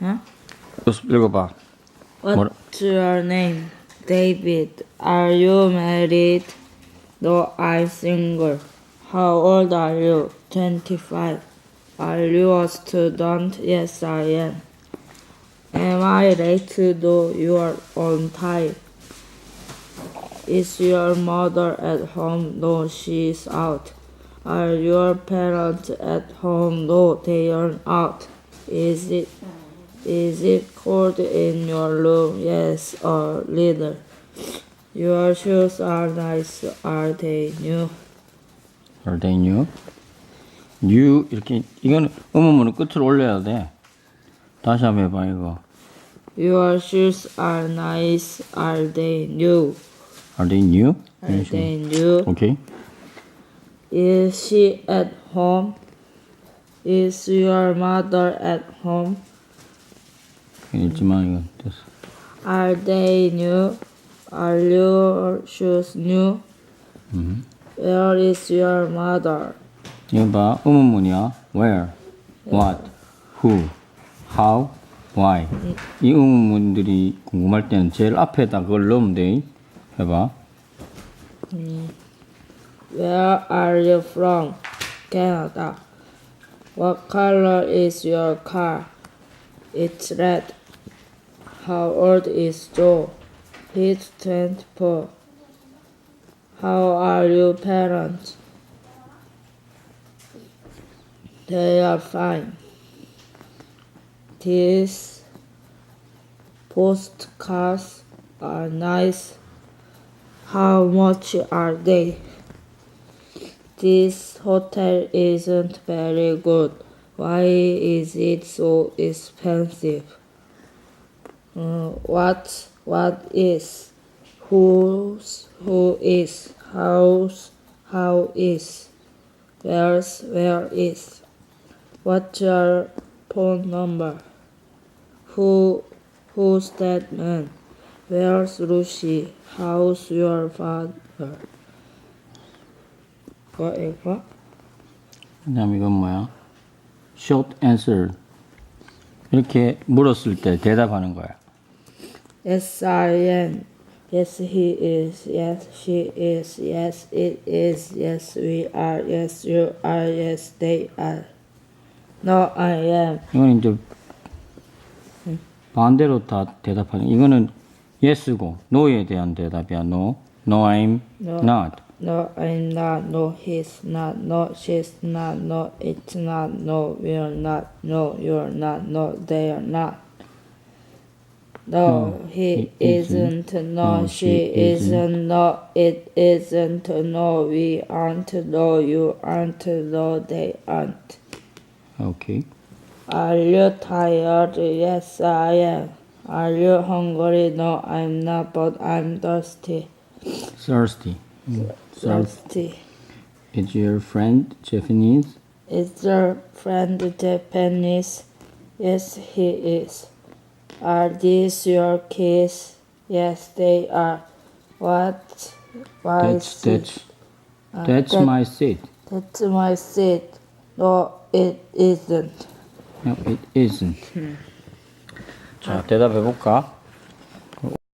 Huh? 읽어봐. 뭐라- What's your name? David. Are you married? No, I'm single. How old are you? 25. Are you a student? Yes, I am. Am I late? No, you are on time. Is your mother at home? No, she's out. Are your parents at home? No, they are out. Is it is it cold in your room? Yes, a little. Your shoes are nice. Are they new? Are they new? new 이렇게 이거는 의문문을 끝으로 올려야 돼. 다시 한번 해봐 이거. Your shoes are nice. Are they new? Are they new? Are 이런 식으로. they new? 오케이. Is she at home? Is your mother at home? 읽지만 이거 됐어. Are they new? Are your shoes new? 음. Where is your mother? 이거 봐 의문문이야. Where, what, who, how, why. 이 의문문들이 궁금할 때는 제일 앞에다 그걸 넣으면 돼. 해봐. Where are you from? Canada. What color is your car? It's red. How old is Joe? He's 24. How are your parents? They are fine. These postcards are nice. How much are they? This hotel isn't very good. Why is it so expensive? Uh, what what is? Who's who is? How's how is? Where's where is? What's your phone number? Who who's that man? Where's Lucy? How's your father? What 이거? 그다음 이건 뭐야? Short answer. 이렇게 물었을 때 대답하는 거야. Yes, I am. Yes, he is. Yes, she is. Yes, it is. Yes, we are. Yes, you are. Yes, they are. No, I am. 이건 이제 반대로 다 대답하는. 이거는 yes고 no에 대한 대답이야. No, no, I'm No. not. No, I'm not. No, he's not. No, she's not. No, it's not. No, we're not. No, you're not. No, they are not. No, hmm. he isn't. No, hmm, she isn't. No, it isn't. No, we aren't. No, you aren't. No, they aren't. Okay. Are you tired? Yes, I am. Are you hungry? No, I'm not, but I'm thirsty. Thirsty. Hmm. Thirsty. Is your friend Japanese? Is your friend Japanese? Yes, he is. Are these your kids? Yes, they are. What? Why That's is it- that's uh, that's that- my seat. That's my seat. No, it isn't. No, it isn't. 자, 대답해 볼까?